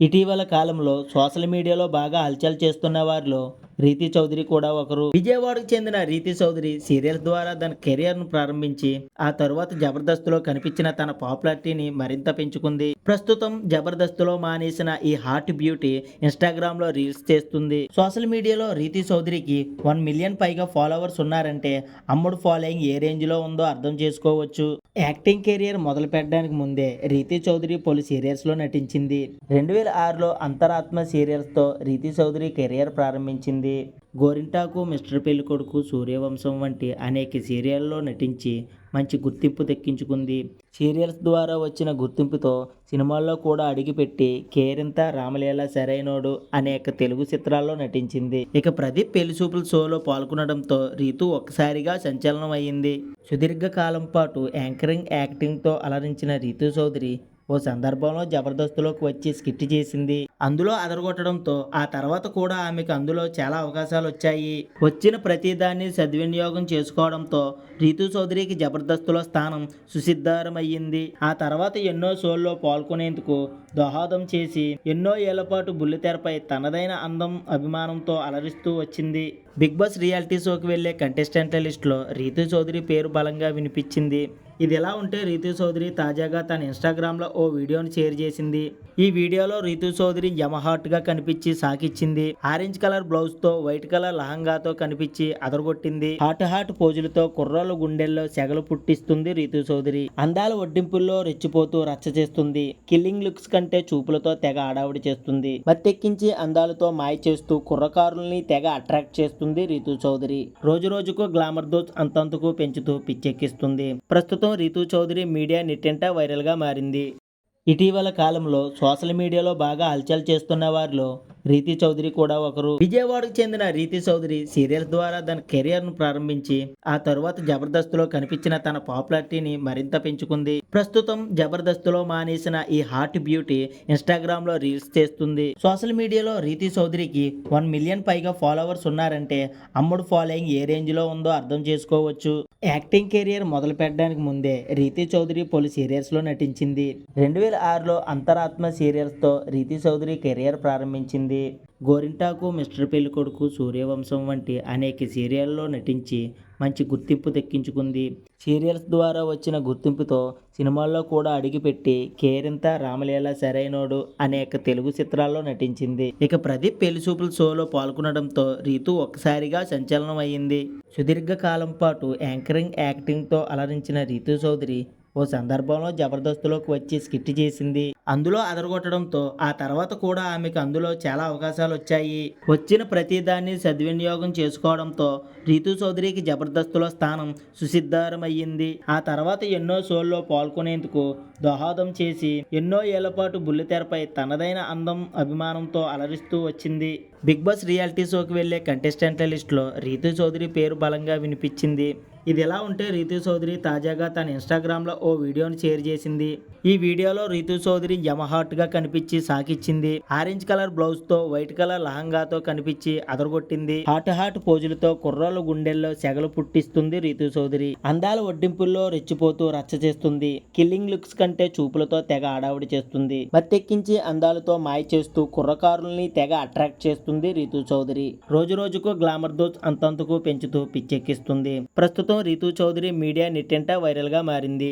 ఇటీవల కాలంలో సోషల్ మీడియాలో బాగా హల్చల్ చేస్తున్న వారిలో రీతి చౌదరి కూడా ఒకరు. విజయవాడకు చెందిన రీతి చౌదరి సీరియల్స్ ద్వారా తన కెరియర్ను ప్రారంభించి ఆ తరువాత జబర్దస్త్లో కనిపించిన తన పాపులారిటీని మరింత పెంచుకుంది. ప్రస్తుతం జబర్దస్త్లో మానేసిన ఈ హాట్ బ్యూటీ ఇన్స్టాగ్రామ్లో రీల్స్ చేస్తుంది. సోషల్ మీడియాలో రీతి చౌదరికి వన్ మిలియన్ పైగా ఫాలోవర్స్ ఉన్నారంటే అమ్ముడు ఫాలోయింగ్ ఏ రేంజ్లో ఉందో అర్థం చేసుకోవచ్చు. యాక్టింగ్ కెరియర్ మొదలు పెట్టడానికి ముందే రీతి చౌదరి పలు సీరియల్స్లో నటించింది. రెండు వేల ఆరులో అంతరాత్మ సీరియల్స్తో రీతి చౌదరి కెరియర్ ప్రారంభించింది. గోరింటాకు మిస్టర్ పెళ్ళికొడుకు సూర్యవంశం వంటి అనేక సీరియల్లో నటించి మంచి గుర్తింపు దక్కించుకుంది సీరియల్స్ ద్వారా వచ్చిన గుర్తింపుతో సినిమాల్లో కూడా అడిగిపెట్టి కేరింత రామలీల సరైనోడు అనేక తెలుగు చిత్రాల్లో నటించింది. ఇక ప్రదీప్ పెళ్ళిచూపుల షోలో పాల్గొనడంతో రీతు ఒక్కసారిగా సంచలనం అయ్యింది సుదీర్ఘ కాలం పాటు యాంకరింగ్ యాక్టింగ్తో అలరించిన రీతు చౌదరి ఓ సందర్భంలో జబర్దస్త్లోకి వచ్చి స్కిట్ చేసింది. అందులో అదరగొట్టడంతో ఆ తర్వాత కూడా ఆమెకు అందులో చాలా అవకాశాలు వచ్చాయి. వచ్చిన ప్రతిదాన్ని సద్వినియోగం చేసుకోవడంతో రీతు చౌదరికి జబర్దస్త్లో స్థానం సుసిద్ధారమయ్యింది ఆ తర్వాత ఎన్నో షోల్లో పాల్గొనేందుకు దోహదం చేసి ఎన్నో ఏళ్ళ పాటు బుల్లితెరపై తనదైన అందం అభిమానంతో అలరిస్తూ వచ్చింది. బిగ్ బాస్ రియాలిటీ షోకి వెళ్ళే కంటెస్టెంట్ల లిస్టులో రీతు చౌదరి పేరు బలంగా వినిపించింది. ఇది ఎలా ఉంటే రీతు చౌదరి తాజాగా తన ఇన్స్టాగ్రామ్లో ఓ వీడియోని షేర్ చేసింది. ఈ వీడియోలో రీతు చౌదరి యమహాట్గా కనిపించి సాకిచ్చింది. ఆరెంజ్ కలర్ బ్లౌజ్తో వైట్ కలర్ లహంగాతో కనిపించి అదరగొట్టింది. హాట్ హాట్ పోజులతో కుర్రాల గుండెల్లో సెగలు పుట్టిస్తుంది రీతు చౌదరి అందాల ఒడ్డింపుల్లో రెచ్చిపోతూ రచ్చ చేస్తుంది. కిల్లింగ్ లుక్స్ కంటే చూపులతో తెగ ఆడావిడి చేస్తుంది. మత్తెక్కించి అందాలతో మాయ చేస్తూ కుర్రకారుల్ని తెగ అట్రాక్ట్ చేస్తుంది రీతు చౌదరి రోజు రోజుకు గ్లామర్ దోస్ అంతంతకు పెంచుతూ పిచ్చెక్కిస్తుంది. ప్రస్తుతం రీతు చౌదరి మీడియా నెట్టింట వైరల్గా మారింది. ఇటీవల కాలంలో సోషల్ మీడియాలో బాగా హల్చల్ చేస్తున్న వారిలో రీతి చౌదరి కూడా ఒకరు. విజయవాడకు చెందిన రీతి చౌదరి సీరియల్స్ ద్వారా తన కెరియర్ను ప్రారంభించి ఆ తరువాత జబర్దస్త్లో కనిపించిన తన పాపులారిటీని మరింత పెంచుకుంది. ప్రస్తుతం జబర్దస్త్లో మానేసిన ఈ హాట్ బ్యూటీ ఇన్స్టాగ్రామ్లో రీల్స్ చేస్తుంది. సోషల్ మీడియాలో రీతి చౌదరికి వన్ మిలియన్ పైగా ఫాలోవర్స్ ఉన్నారంటే అమ్ముడు ఫాలోయింగ్ ఏ రేంజ్లో ఉందో అర్థం చేసుకోవచ్చు. యాక్టింగ్ కెరియర్ మొదలు పెట్టడానికి ముందే రీతి చౌదరి పలు సీరియల్స్లో నటించింది. రెండు వేల ఆరులో అంతరాత్మ సీరియల్స్తో రీతి చౌదరి కెరియర్ ప్రారంభించింది. గోరింటాకు మిస్టర్ పెళ్ళికొడుకు సూర్యవంశం వంటి అనేక సీరియల్లో నటించి మంచి గుర్తింపు దక్కించుకుంది సీరియల్స్ ద్వారా వచ్చిన గుర్తింపుతో సినిమాల్లో కూడా అడిగిపెట్టి కేరింత రామలీల సరైనోడు అనేక తెలుగు చిత్రాల్లో నటించింది. ఇక ప్రదీప్ పెళ్ళిచూపుల షోలో పాల్గొనడంతో రీతు ఒక్కసారిగా సంచలనం అయ్యింది సుదీర్ఘకాలం పాటు యాంకరింగ్ యాక్టింగ్తో అలరించిన రీతు చౌదరి ఓ సందర్భంలో జబర్దస్త్లోకి వచ్చి స్కిట్ చేసింది. అందులో అదరగొట్టడంతో ఆ తర్వాత కూడా ఆమెకు అందులో చాలా అవకాశాలు వచ్చాయి. వచ్చిన ప్రతిదాన్ని సద్వినియోగం చేసుకోవడంతో రీతు చౌదరికి జబర్దస్త్లో స్థానం సుసిద్ధారమయ్యింది ఆ తర్వాత ఎన్నో షోల్లో పాల్గొనేందుకు దోహదం చేసి ఎన్నో ఏళ్ళ పాటు బుల్లితెరపై తనదైన అందం అభిమానంతో అలరిస్తూ వచ్చింది. బిగ్ బాస్ రియాలిటీ షోకి వెళ్ళే కంటెస్టెంట్ల లిస్టులో రీతు చౌదరి పేరు బలంగా వినిపించింది. ఇది ఎలా ఉంటే రీతు చౌదరి తాజాగా తన ఇన్స్టాగ్రామ్లో ఓ వీడియోని షేర్ చేసింది. ఈ వీడియోలో రీతు చౌదరి యమహాట్గా కనిపించి సాకిచ్చింది. ఆరెంజ్ కలర్ బ్లౌజ్తో వైట్ కలర్ లహంగాతో కనిపించి అదరగొట్టింది. హాట్ హాట్ పోజులతో కుర్రోళ్ళ గుండెల్లో సెగలు పుట్టిస్తుంది రీతు చౌదరి అందాల ఒడ్డింపుల్లో రెచ్చిపోతూ రచ్చ చేస్తుంది. కిల్లింగ్ లుక్స్ కంటే చూపులతో తెగ ఆడావిడి చేస్తుంది. మత్తెక్కించి అందాలతో మాయ చేస్తూ కుర్రకారుల్ని తెగ అట్రాక్ట్ చేస్తుంది రీతు చౌదరి రోజు రోజుకు గ్లామర్ దోస్ అంతంతకు పెంచుతూ పిచ్చెక్కిస్తుంది. ప్రస్తుతం రీతు చౌదరి మీడియా నెట్టింట వైరల్గా మారింది.